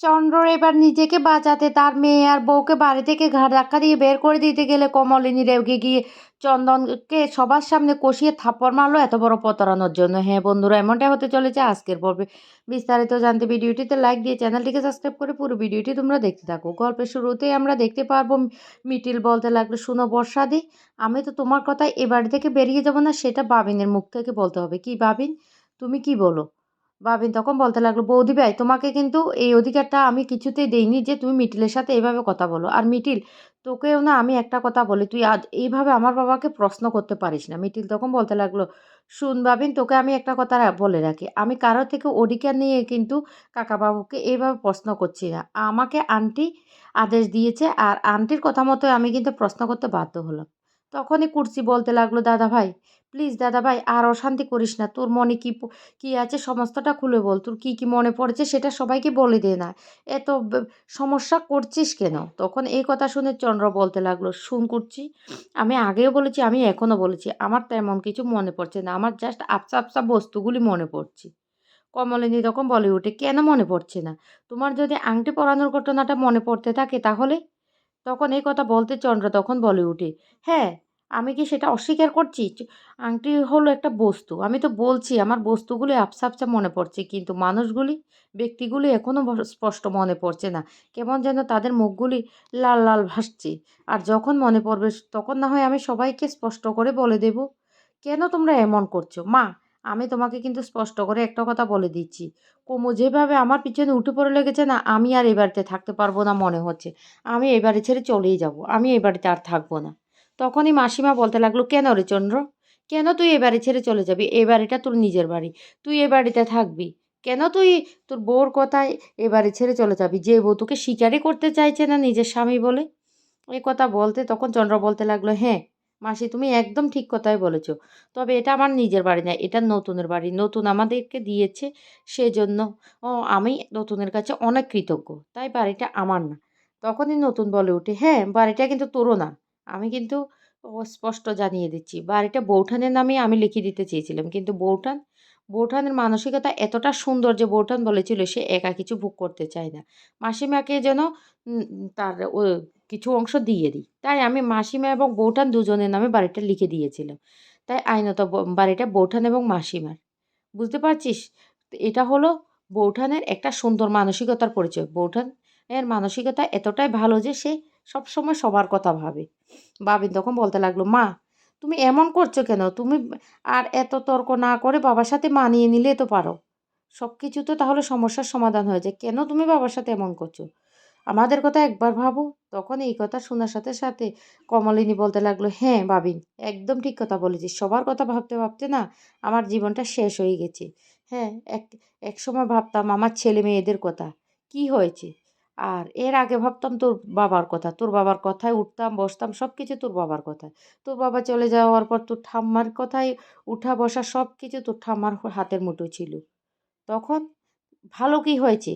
চন্দ্র এবার নিজেকে বাঁচাতে তার মেয়ে আর বউকে বাড়ি থেকে ঘাড় ধাক্কা দিয়ে বের করে দিতে গেলে কমলিনী রেগে গিয়ে চন্দনকে সবার সামনে কষিয়ে থাপ্পড় মারলো এত বড় প্রতারণার জন্য। হ্যাঁ বন্ধুরা, এমনটাই হতে চলেছে আজকের পর্বে। বিস্তারিত জানতে ভিডিওটিতে লাইক দিয়ে চ্যানেলটিকে সাবস্ক্রাইব করে পুরো ভিডিওটি তোমরা দেখতে থাকো। গল্পের শুরুতেই আমরা দেখতে পারব মিটিল বলতে লাগল, শুনো বর্ষাদি, আমি তো তোমার কথা এ বাড়ি থেকে বেরিয়ে যাব না, সেটা বাবিনের মুখ থেকে বলতে হবে। কি বাবিন? তুমি কি বলো? বাবিন তখন বলতে লাগল, বৌদি ভাই, তোমাকে কিন্তু এই অধিকারটা আমি কিছুতেই দেইনি যে তুমি মিটিলের সাথে এইভাবে কথা বলো। আর মিটিল, তোকেও না আমি একটা কথা বলি, তুই আজ এইভাবে আমার বাবাকে প্রশ্ন করতে পারিস না। মিটিল তখন বলতে লাগল, শুন বাবিন তোকে আমি একটা কথা বলে রাখি। আমি কারও থেকে অধিকার নিয়ে কিন্তু কাকাবাবুকে এইভাবে প্রশ্ন করছি না। আমাকে আন্টি আদেশ দিয়েছে, আর আন্টির কথা মতো আমি কিন্তু প্রশ্ন করতে বাধ্য হলাম। তখনই কুর্সি বলতে লাগল দাদা ভাই প্লিজ দাদা ভাই আর অশান্তি করিস না। তোর মনে কি কী আছে? সমস্তটা খুলে বল। তোর কী কী মনে পড়েছে সেটা সবাইকে বলে দে না। এত সমস্যা করছিস কেন? তখন এই কথা শুনে চন্দ্র বলতে লাগল, শুন করছি আমি আগেও বলেছি, আমি এখনও বলেছি। আমার তেমন কিছু মনে পড়ছে না। আমার জাস্ট আপসা আপসা বস্তুগুলি মনে পড়ছে। কমলিনী তখন বলে উঠে কেন মনে পড়ছে না? তোমার যদি আংটি পরানোর ঘটনাটা মনে পড়তে থাকে তাহলে? তখন এই কথা বলতে চন্দ্র তখন বলে উঠে হ্যাঁ আমি কি সেটা অস্বীকার করছি? আংটি হলো একটা বস্তু। আমি তো বলছি, আমার বস্তুগুলি আপসা মনে পড়ছে, কিন্তু মানুষগুলি, ব্যক্তিগুলি এখনও স্পষ্ট মনে পড়ছে না। কেমন যেন তাদের মুখগুলি লাল লাল ভাসছে। আর যখন মনে পড়বে, তখন না হয় আমি সবাইকে স্পষ্ট করে বলে দেব। কেন তোমরা এমন করছ? মা আমি তোমাকে কিন্তু স্পষ্ট করে একটা কথা বলে দিচ্ছি। কোমো, যেভাবে আমার পিছনে উঠে পড়ে লেগেছে না, আমি আর এই বাড়িতে থাকতে পারব না মনে হচ্ছে। আমি এই বাড়ি ছেড়ে চলেই যাব, আমি এই বাড়িতে আর থাকব না। তখনই মাসিমা বলতে লাগল, কেন রে চন্দ্র? কেন তুই এ বাড়ি ছেড়ে চলে যাবি? এ বাড়িটা তোর নিজের বাড়ি। তুই এ বাড়িতে থাকবি। কেন তুই তোর বউর কথায় এ বাড়ি ছেড়ে চলে যাবি? যে বউ তোকে শিকারই করতে চাইছে না নিজের স্বামী বলে? এই কথা বলতে তখন চন্দ্র বলতে লাগল হ্যাঁ মাসি, তুমি একদম ঠিক কথাই বলেছ। তবে এটা আমার নিজের বাড়ি না, এটা নতুনের বাড়ি। নতুন আমাদেরকে দিয়েছে সেজন্য, ও, আমি নতুনের কাছে অনেক কৃতজ্ঞ, তাই বাড়িটা আমার না। তখনই নতুন বলে উঠে হ্যাঁ বাড়িটা কিন্তু তোরও না। আমি কিন্তু স্পষ্ট জানিয়ে দিচ্ছি, বাড়িটা বৌঠানের নামে আমি লিখে দিতে চেয়েছিলাম, কিন্তু বৌঠান, বৌঠানের মানসিকতা এতটা সুন্দর যে বৌঠান বলেছিল, সে একা কিছু ভোগ করতে চায় না। মাসিমাকে যেন তার কিছু অংশ দিয়ে দিই। তাই আমি মাসিমা এবং বৌঠান দুজনের নামে বাড়িটা লিখে দিয়েছিলাম। তাই আইনত বাড়িটা বৌঠান এবং মাসিমার। বুঝতে পারছিস? এটা হলো বৌঠানের একটা সুন্দর মানসিকতার পরিচয়। বৌঠান এর মানসিকতা এতটাই ভালো যে সে সবসময় সবার কথা ভাবে। বাবিন তখন বলতে লাগল, মা, তুমি এমন করছ কেন? তুমি আর এত তর্ক না করে বাবার সাথে মানিয়ে নিলে তো পারো। সব কিছু তো তাহলে সমস্যার সমাধান হয়ে যায়। কেন তুমি বাবার সাথে এমন করছ? আমাদের কথা একবার ভাবো। তখন এই কথা শোনার সাথে সাথে কমলিনী বলতে লাগল হ্যাঁ বাবিন, একদম ঠিক কথা বলেছিস। সবার কথা ভাবতে ভাবতে না আমার জীবনটা শেষ হয়ে গেছে। হ্যাঁ এক এক সময় ভাবতাম আমার ছেলে মেয়েদের কথা। কি হয়েছে? আর এর আগে ভাবতাম তোর বাবার কথা। তোর বাবার কথায় উঠতাম, বসতাম সব কিছু তোর বাবার কথায়। তোর বাবা চলে যাওয়ার পর তোর ঠাম্মার কথায় উঠা বসা সব কিছু তোর ঠাম্মার হাতের মুঠো ছিল। তখন ভালো কি হয়েছে?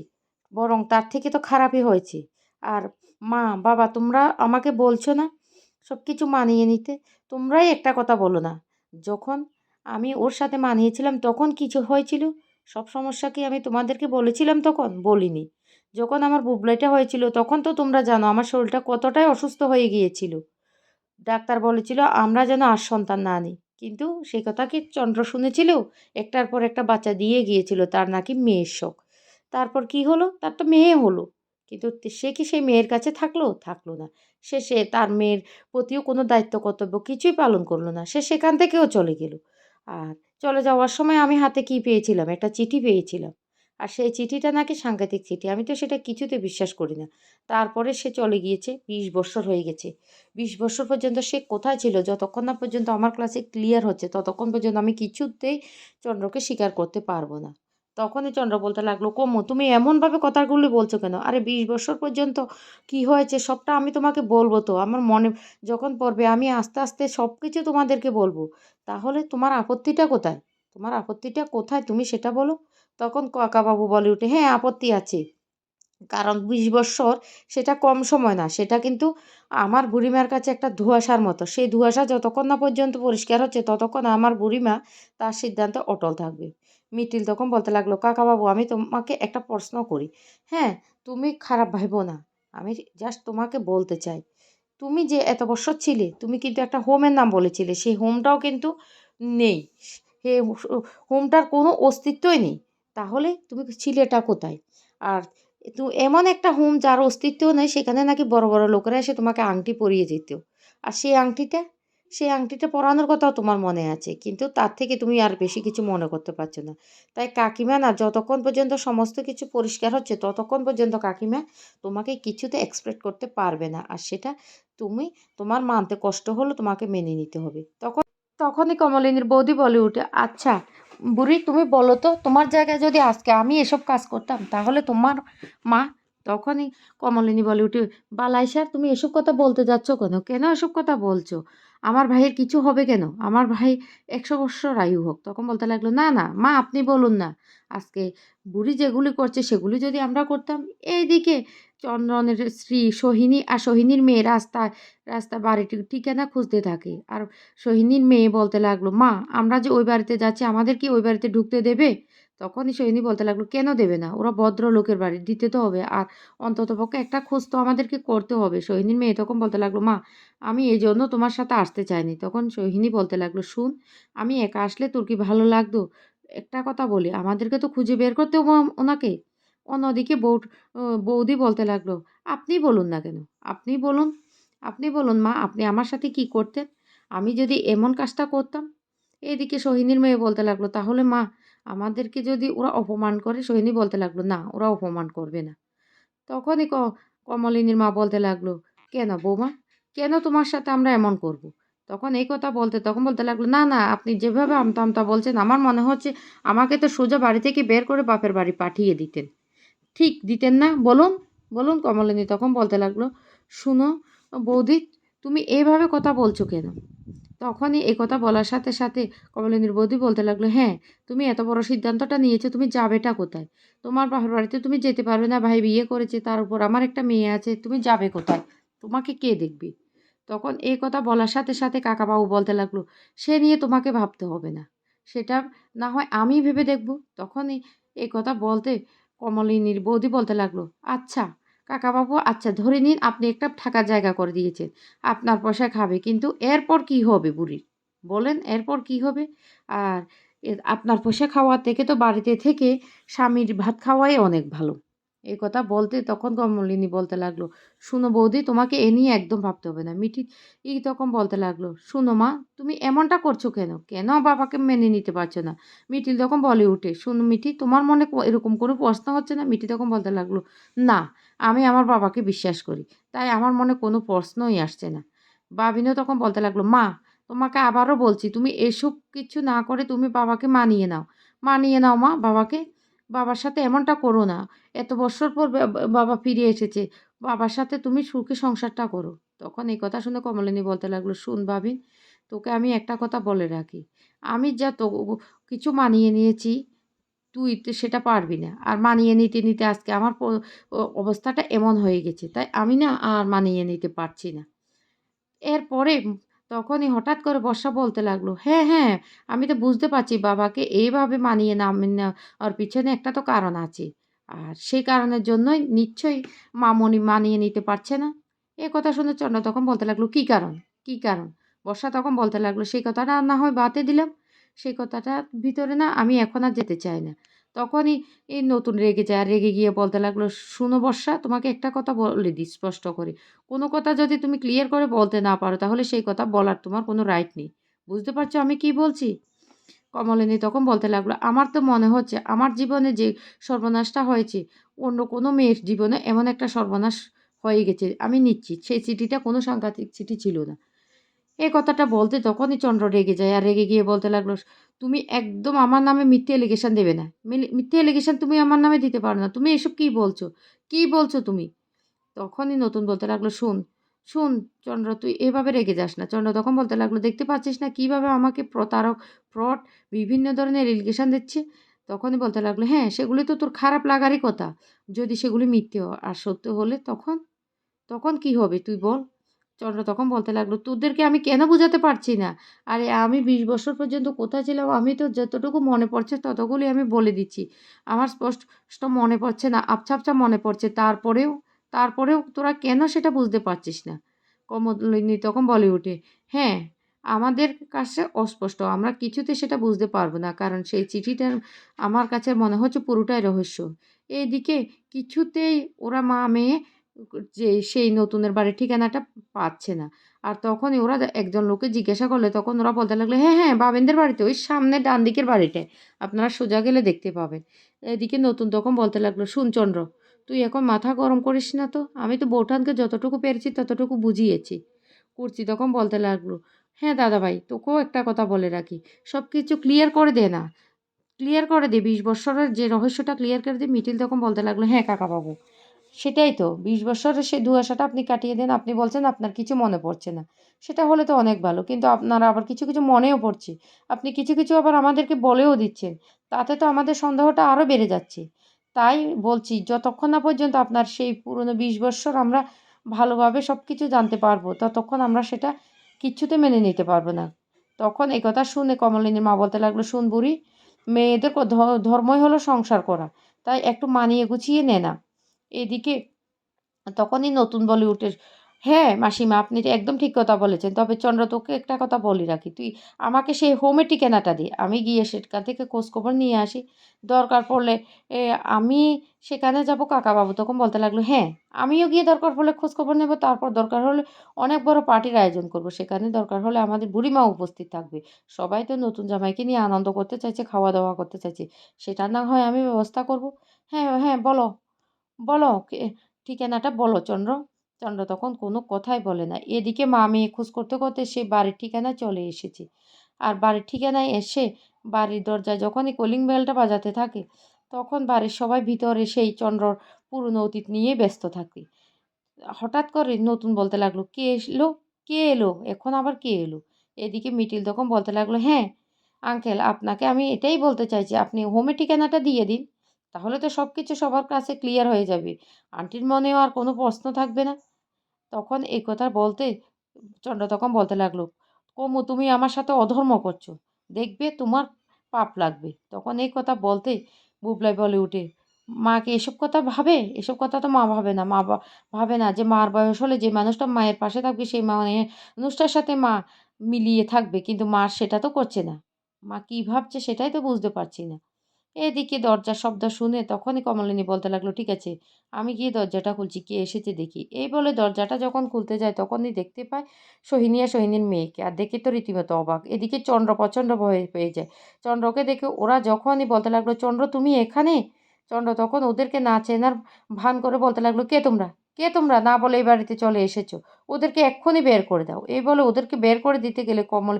বরং তার থেকে তো খারাপই হয়েছে। আর মা, বাবা, তোমরা আমাকে বলছো না সব কিছু মানিয়ে নিতে? তোমরাই একটা কথা বলো না। যখন আমি ওর সাথে মানিয়েছিলাম তখন কিছু হয়েছিল? সব সমস্যা কি আমি তোমাদেরকে বলেছিলাম তখন? বলিনি। যখন আমার বুবলাইটা হয়েছিল তখন তো তোমরা জানো আমার শরীরটা কতটাই অসুস্থ হয়ে গিয়েছিল। ডাক্তার বলেছিল আমরা যেন আর সন্তান না নিই কিন্তু সেই কথা কি চন্দ্র শুনেছিল? একটার পর একটা বাচ্চা দিয়ে গিয়েছিল, তার নাকি মেয়ের শখ তারপর কি হলো? তার তো মেয়ে হলো। কিন্তু সে কি সেই মেয়ের কাছে থাকল? থাকল না। সে সে তার মেয়ের প্রতিও কোনো দায়িত্ব, কর্তব্য কিছুই পালন করল না। সে সেখান থেকেও চলে গেল। আর চলে যাওয়ার সময় আমি হাতে কি পেয়েছিলাম? একটা চিঠি পেয়েছিলাম। আর সেই চিঠিটা নাকি সাংঘাতিক চিঠি। আমি তো সেটা কিছুতে বিশ্বাস করি না। তারপরে সে চলে গিয়েছে। বিশ বছর হয়ে গেছে। বিশ বছর পর্যন্ত সে কোথায় ছিল? যতক্ষণ না পর্যন্ত আমার ক্লাসে ক্লিয়ার হচ্ছে, ততক্ষণ পর্যন্ত আমি কিছুতেই চন্দ্রকে স্বীকার করতে পারব না। তখনই চন্দ্র বলতে লাগল কোমো তুমি এমনভাবে কথাগুলি বলছো কেন? আরে বিশ বছর পর্যন্ত কি হয়েছে? সবটা আমি তোমাকে বলব তো। আমার মনে, যখন পড়বে আমি আস্তে আস্তে সব কিছু তোমাদেরকে বলব। তাহলে তোমার আপত্তিটা কোথায়? তোমার আপত্তিটা কোথায়? তুমি সেটা বলো। তখন কাকাবাবু বলে উঠে হ্যাঁ আপত্তি আছে। কারণ বিশ বৎসর সেটা কম সময় না। সেটা কিন্তু আমার বুড়িমার কাছে একটা ধোঁয়াশার মতো। সেই ধোঁয়াশা যতক্ষণ না পর্যন্ত পরিষ্কার হচ্ছে, ততক্ষণ আমার বুড়িমা তার সিদ্ধান্তে অটল থাকবে। মিটিল তখন বলতে লাগল, কাকা বাবু, আমি তোমাকে একটা প্রশ্ন করি। হ্যাঁ তুমি খারাপ ভাইবো না। আমি জাস্ট তোমাকে বলতে চাই। তুমি যে এত বছর ছিলে, তুমি কিন্তু একটা হোমের নাম বলেছিলে। সেই হোমটাও কিন্তু নেই। সে হোমটার কোনো অস্তিত্বই নেই। তাহলে তুমি ছিলেটা কোথায়? আর তো এমন একটা হোম যার অস্তিত্ব নেই, সেখানে নাকি বড় বড় লোকেরা এসে তোমাকে আংটি পরিয়ে যেত আর সেই আংটিটা সেই আংটিটা পরানোর কথাও তোমার মনে আছে। কিন্তু তার থেকে তুমি আর বেশি কিছু মনে করতে পারছ না। তাই কাকিমা না, যতক্ষণ পর্যন্ত সমস্ত কিছু পরিষ্কার হচ্ছে, ততক্ষণ পর্যন্ত কাকিমা তোমাকে কিছুতে এক্সপেক্ট করতে পারবে না। আর সেটা তুমি, তোমার মানতে কষ্ট হলো তোমাকে মেনে নিতে হবে। তখন, তখনই কমলিনীর বৌদি বলে উঠে আচ্ছা বুড়ি, তুমি বলো তো, তোমার জায়গায় যদি আজকে আমি এসব কাজ করতাম, তাহলে তোমার মা তখনই কমলিনী বলে উঠে, বালাই স্যার, তুমি এসব কথা বলতে যাচ্ছ কেন? কেন এসব কথা বলছো? আমার ভাইয়ের কিছু হবে কেন? আমার ভাই একশো বৎসর আয়ু হোক। তখন বলতে লাগল, না না, মা, আপনি বলুন না। আজকে বুড়ি যেগুলি করছে, সেগুলি যদি আমরা করতাম। এইদিকে চন্দনের স্ত্রী সোহিনী আর সোহিনীর মেয়ে রাস্তায় রাস্তা বাড়িটি ঠিকানা খুঁজতে থাকে। আর সোহিনীর মেয়ে বলতে লাগল, মা, আমরা যে ওই বাড়িতে যাচ্ছি, আমাদের কি ওই বাড়িতে ঢুকতে দেবে? তখনই সোহিনী বলতে লাগল, কেন দেবে না? ওরা ভদ্র লোকের বাড়ি, দিতে তো হবে। আর অন্ততপক্ষে একটা খোঁজ তো আমাদেরকে করতে হবে। সোহিনীর মেয়ে তখন বলতে লাগল, মা আমি এই জন্য তোমার সাথে আসতে চাইনি। তখন সোহিনী বলতে লাগল, শুন, আমি একা আসলে তোর কি ভালো লাগতো? একটা কথা বলি, আমাদেরকে তো খুঁজে বের করতে ওনাকে। অন্যদিকে বউ বৌদি বলতে লাগল, আপনি বলুন না কেন? আপনি বলুন আপনি বলুন মা, আপনি আমার সাথে কি করতেন? আমি যদি এমন কাজটা করতাম? এদিকে সোহিনীর মেয়ে বলতে লাগল, তাহলে মা, আমাদেরকে যদি ওরা অপমান করে, সোহিনী বলতে লাগল, না, ওরা অপমান করবে না। তখনই কমলিনীর মা বলতে লাগল, কেন বৌমা? কেন তোমার সাথে আমরা এমন করব। তখন এই কথা বলতে, তখন বলতে লাগল, না না, আপনি যেভাবে আমতা আমতা বলছেন, আমার মনে হচ্ছে আমাকে তো সোজা বাড়ি থেকে বের করে বাপের বাড়ি পাঠিয়ে দিতেন। ঠিক, দিতেন না, বলুন বলুন কমলিনী, তখন বলতে লাগল, শুনো, বৌদি, তুমি এইভাবে কথা বলছো কেন? তখনই এই কথা বলার সাথে সাথে কমলিনীর বৌদি বলতে লাগল হ্যাঁ তুমি এত বড় সিদ্ধান্তটা নিয়েছো, তুমি যাবেটা কোথায়? তোমার বাপের বাড়িতে তুমি যেতে পারবে না, ভাই বিয়ে করেছে, তার উপর আমার একটা মেয়ে আছে, তুমি যাবে কোথায়? তোমাকে কে দেখবে? তখন এই কথা বলার সাথে সাথে কাকাবাবু বলতে লাগল, সে নিয়ে তোমাকে ভাবতে হবে না। সেটা না হয় আমি ভেবে দেখব। তখনই এই কথা বলতে কমলিনীর বৌদি বলতে লাগল আচ্ছা কাকাবাবু আচ্ছা ধরে নিন আপনি একটা থাকার জায়গা করে দিয়েছেন। আপনার পয়সায় খাবে কিন্তু এরপর কি হবে বুড়ির বলেন, এরপর কি হবে? আর আপনার পয়সা খাওয়া থেকে তো বাড়িতে থেকে স্বামীর ভাত খাওয়াই অনেক ভালো। এই কথা বলতে তখন কমলিনী বলতে লাগল, শুনো বৌদি, তোমাকে এ নিয়ে একদম ভাবতে হবে না, মিঠি। ই তখন বলতে লাগল, শুনো মা, তুমি এমনটা করছ কেন? কেন বাবাকে মেনে নিতে পারছ না? মিঠিল তখন বলে উঠে, শুনো মিঠি, তোমার মনে এরকম কোনো প্রশ্ন হচ্ছে না? মিঠি তখন বলতে লাগল, না, আমি আমার বাবাকে বিশ্বাস করি, তাই আমার মনে কোনো প্রশ্নই আসছে না। বাবিনও তখন বলতে লাগল, মা, তোমাকে আবারও বলছি, তুমি এসব কিছু না করে তুমি বাবাকে মানিয়ে নাও। মানিয়ে নাও মা, বাবাকে? বাবার সাথে এমনটা করো না। এত বছর পর বাবা ফিরে এসেছে। বাবার সাথে তুমি সুখে সংসারটা করো। তখন এই কথা শুনে কমলিনী বলতে লাগল, শুন ভাবিন তোকে আমি একটা কথা বলে রাখি। আমি যা তো কিছু মানিয়ে নিয়েছি, তুই সেটা পারবি না। আর মানিয়ে নিতে নিতে আজকে আমার অবস্থাটা এমন হয়ে গেছে। তাই আমি না আর মানিয়ে নিতে পারছি না। এরপরে তখনই হঠাৎ করে বর্ষা বলতে লাগল হ্যাঁ হ্যাঁ আমি তো বুঝতে পারছি বাবাকে এইভাবে মানিয়ে না ওর পিছনে একটা তো কারণ আছে। আর সেই কারণের জন্যই নিশ্চয়ই মামনি মানিয়ে নিতে পারছে না। এ কথা শুনে চন্দ্র তখন বলতে লাগল, কী কারণ? কী কারণ? বর্ষা তখন বলতে লাগল, সেই কথাটা না হয় বাতে দিলাম। সেই কথাটার ভিতরে না আমি এখন আর যেতে চাই না। তখনই এই নতুন রেগে যায় রেগে গিয়ে বলতে লাগল, শুনো বর্ষা, তোমাকে একটা কথা বলে দিই স্পষ্ট করে। কোনো কথা যদি তুমি ক্লিয়ার করে বলতে না পারো, তাহলে সেই কথা বলার তোমার কোনো রাইট নেই। বুঝতে পারছ আমি কি বলছি? কমলিনী তখন বলতে লাগল, আমার তো মনে হচ্ছে আমার জীবনে যে সর্বনাশটা হয়েছে, অন্য কোনো মেয়ের জীবনে এমন একটা সর্বনাশ হয়ে গেছে, আমি নিচ্ছি। সেই চিঠিটা কোনো সাংঘাতিক চিঠি ছিল না। এই কথাটা বলতে তখনই চন্দ্র রেগে যায়, আর রেগে গিয়ে বলতে লাগল তুমি একদম আমার নামে মিথ্যে এলিগেশন দেবে না। মিথ্যে এলিগেশন তুমি আমার নামে দিতে পারো না। তুমি এসব কী বলছো? কী বলছো তুমি? তখনই নতুন বলতে লাগল, শুন শুন চন্দ্র, তুই এভাবে রেগে যাস না। চন্দ্র তখন বলতে লাগল, দেখতে পাচ্ছিস না কীভাবে আমাকে প্রতারক ফ্রড বিভিন্ন ধরনের এলিগেশন দিচ্ছে? তখনই বলতে লাগল হ্যাঁ সেগুলি তো তোর খারাপ লাগারই কথা। যদি সেগুলি মিথ্যে আর সত্য হলে তখন তখন কি হবে? তুই বল। চন্দ্র তখন বলতে লাগল, তোদেরকে আমি কেন বোঝাতে পারছি না? আরে, আমি বিশ বছর পর্যন্ত কোথায় ছিলাম? আমি তো যতটুকু মনে পড়ছে ততগুলি আমি বলে দিচ্ছি। আমার স্পষ্ট মনে পড়ছে না, আবছা আবছা মনে পড়ছে। তারপরেও তারপরেও তোরা কেন সেটা বুঝতে পারছিস না? কমলিনী তখন বলে ওঠে হ্যাঁ আমাদের কাছে অস্পষ্ট। আমরা কিছুতে সেটা বুঝতে পারব না, কারণ সেই চিঠিটা আমার কাছে মনে হচ্ছে পুরোটাই রহস্য। এইদিকে কিছুতেই ওরা মা মেয়ে যে সেই নতুনের বাড়ির ঠিকানাটা পাচ্ছে না। আর তখনই ওরা একজন লোকে জিজ্ঞাসা করলে তখন ওরা বলতে লাগল হ্যাঁ হ্যাঁ বাবেনদের বাড়িতে, ওই সামনে ডান দিকের বাড়িটায় আপনারা সোজা গেলে দেখতে পাবেন। এদিকে নতুন তখন বলতে লাগল, শুন চন্দ্র, তুই এখন মাথা গরম করিস না তো, আমি তো বৌঠানকে যতটুকু পেরেছি ততটুকু বুঝিয়েছি। কুর্চি তখন বলতে লাগল হ্যাঁ দাদাভাই, তোকেও একটা কথা বলে রাখি সব কিছু ক্লিয়ার করে দে না ক্লিয়ার করে দে, বিশ বছরের যে রহস্যটা ক্লিয়ার করে দে মিটিল তখন বলতে লাগল হ্যাঁ কাকাবাবু। সেটাই তো, বিশ বছরের সেই ধুয়াশাটা আপনি কাটিয়ে দেন, আপনি বলছেন আপনার কিছু মনে পড়ছে না। সেটা হলে তো অনেক ভালো, কিন্তু আপনারা আবার কিছু কিছু মনেও পড়ছে। আপনি কিছু কিছু আবার আমাদেরকে বলেও দিচ্ছেন, তাতে তো আমাদের সন্দেহটা আরও বেড়ে যাচ্ছে। তাই বলছি, যতক্ষণ না পর্যন্ত আপনার সেই পুরনো বিশ বছর আমরা ভালোভাবে সব কিছু জানতে পারব, ততক্ষণ আমরা সেটা কিচ্ছুতে মেনে নিতে পারব না। তখন এই কথা শুনে কমলিনীর মা বলতে লাগল, শুন বুড়ি, মেয়েদের ধর্মই হলো সংসার করা, তাই একটু মানিয়ে গুছিয়ে নে না। এদিকে তখনই নতুন বলে উঠে হ্যাঁ মাসিমা আপনি একদম ঠিক কথা বলেছেন, তবে চন্দ্র তোকে একটা কথা বলি রাখি, তুই আমাকে সেই হোমে ঠিকানাটা দি, আমি গিয়ে সেখান থেকে খোঁজখবর নিয়ে আসি, দরকার পড়লে আমি সেখানে যাব কাকাবাবু, তখন বলতে লাগল হ্যাঁ আমিও গিয়ে দরকার পড়লে খোঁজখবর নেব, তারপর দরকার হলে অনেক বড় পার্টির আয়োজন করব, সেখানে দরকার হলে আমাদের বুড়িমা উপস্থিত থাকবে, সবাই তো নতুন জামাইকে নিয়ে আনন্দ করতে চাইছে, খাওয়া দাওয়া করতে চাইছে, সেটা না হয় আমি ব্যবস্থা করব হ্যাঁ হ্যাঁ বলো। বলো ঠিকানাটা বলো, চন্দ্র। চন্দ্র তখন কোনো কথাই বলে না। এদিকে মা মেয়ে খোঁজ করতে করতে সে বাড়ির ঠিকানায় চলে এসেছে। আর বাড়ির ঠিকানায় এসে বাড়ির দরজায় যখনই কলিং বেলটা বাজাতে থাকে, তখন বাড়ির সবাই ভিতরে সেই চন্দ্রর পুরনো অতীত নিয়ে ব্যস্ত থাকে। হঠাৎ করে নতুন বলতে লাগল, কে এলো? কে এলো? এখন আবার কে এলো? এদিকে মিটিল তখন বলতে লাগল হ্যাঁ আঙ্কেল আপনাকে আমি এটাই বলতে চাইছি আপনি হোমে ঠিকানাটা দিয়ে দিন। তাহলে তো সব কিছু সবার কাছে ক্লিয়ার হয়ে যাবে। আন্টির মনেও আর কোনো প্রশ্ন থাকবে না। তখন এই কথা বলতে, চন্দ্র তখন বলতে লাগল, কমু, তুমি আমার সাথে অধর্ম করছ। দেখবে তোমার পাপ লাগবে। তখন এই কথা বলতে বুবলাই বলে উঠে মাকে এসব কথা ভাবে? এসব কথা তো মা ভাবে না। মা ভাবে না যে মার বয়স হলে যে মানুষটা মায়ের পাশে থাকবে, সেই মানুষটার সাথে মা মিলিয়ে থাকবে। কিন্তু মা সেটা তো করছে না। মা কী ভাবছে সেটাই তো বুঝতে পারছি না। এদিকে দরজার শব্দ শুনে তখনই কমলিনী বলতে লাগল, ঠিক আছে, আমি গিয়ে দরজাটা খুলছি, কে এসেছে দেখি। এই বলে দরজাটা যখন খুলতে যায় তখনই দেখতে পায় সোহিনী আর সোহিনীর মেয়েকে আর দেখে তো রীতিমতো অবাক। এদিকে চন্দ্র প্রচণ্ড ভয় পেয়ে যায়। চন্দ্রকে দেখে ওরা যখনই বলতে লাগল, চন্দ্র, তুমি এখানে? চন্দ্র তখন ওদেরকে না চেনার ভান করে বলতে লাগল, কে তোমরা? কে তোমরা? না বলে এই বাড়িতে চলে এসেছ। ওদেরকে এক্ষুনি বের করে দাও। এই বলে ওদেরকে বের করে দিতে গেলে কমল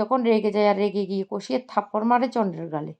তখন রেগে যায় আর রেগে গিয়ে কষিয়ে থাপ্পড় মারে চন্দ্রের গালে।